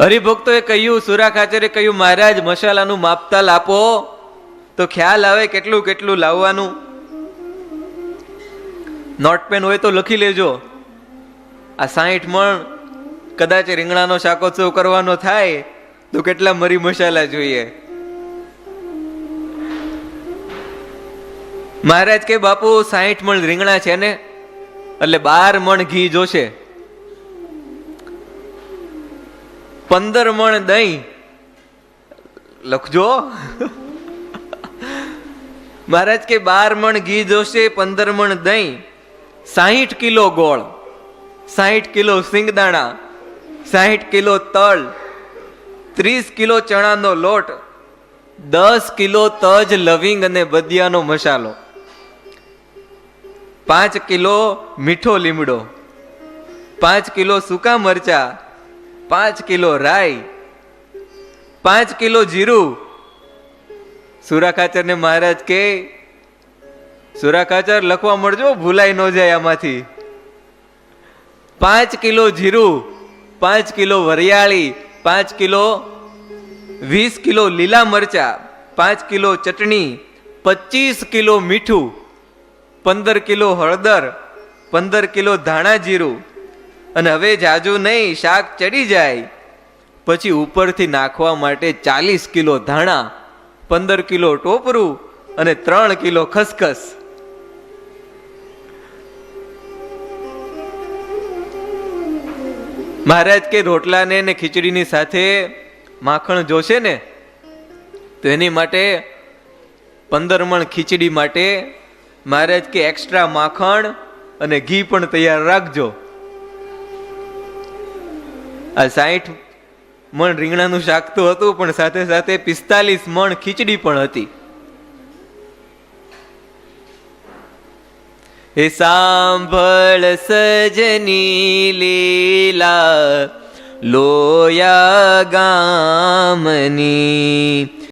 હરિભક્તોએ કહ્યું સુરાખ ખાચરે કહ્યું, મહારાજ, મસાલાનું માપતાલ આપો. તો ખ્યાલ આવે કેટલું કેટલું લાવવાનું. નોટ પેન હોય તો લખી લેજો. આ સાહીઠ મણ કદાચ રીંગણાનો શાકોત્સવ કરવાનો થાય, તો કેટલા મરી મસાલા જોઈએ? મહારાજ કે, બાપુ સાહીઠ મણ રીંગણા છે ને, એટલે બાર મણ ઘી જોશે. પંદર મણ દહીં. લખજો. મહારાજ કે બાર મણ ઘી જોશે, પંદર મણ દહીં. સાહીઠ કિલો ગોળ. સાહીઠ કિલો સિંગદાણા. સાહીઠ કિલો તલ. ત્રીસ કિલો ચણાનો લોટ. દસ કિલો તજ લવિંગ અને બદિયાનો મસાલો. પાંચ કિલો મીઠો લીમડો. પાંચ કિલો સૂકા મરચા. પાંચ કિલો રાઈ, પાંચ કિલો જીરું. સુરાખાચરને મહારાજ કે સુરાખાચર લખવા મળજો, ભૂલાઈ ન જાય આમાંથી. પાંચ કિલો જીરું, પાંચ કિલો વરિયાળી, પાંચ કિલો વીસ કિલો લીલા મરચા, પાંચ કિલો ચટણી, પચીસ કિલો મીઠું, પંદર કિલો હળદર, પંદર કિલો ધાણા જીરું અને હવે જાજુ નહીં, શાક ચડી જાય. પછી ઉપરથી નાખવા માટે ચાલીસ કિલો ધાણા, પંદર કિલો ટોપરું અને ત્રણ કિલો ખસખસ. મહારાજ કે રોટલાને ને ખીચડીની સાથે માખણ જોશે ને? તો એની માટે પંદર મણ ખીચડી માટે મહારાજ કે એક્સ્ટ્રા માખણ અને ઘી પણ તૈયાર રાખજો. આ સાઠ મણ રીંગણાનું શાક તો હતું, પણ સાથે સાથે પિસ્તાલીસ મણ ખીચડી પણ હતી. હે સાંભળ સજની લીલા લોયા ગામની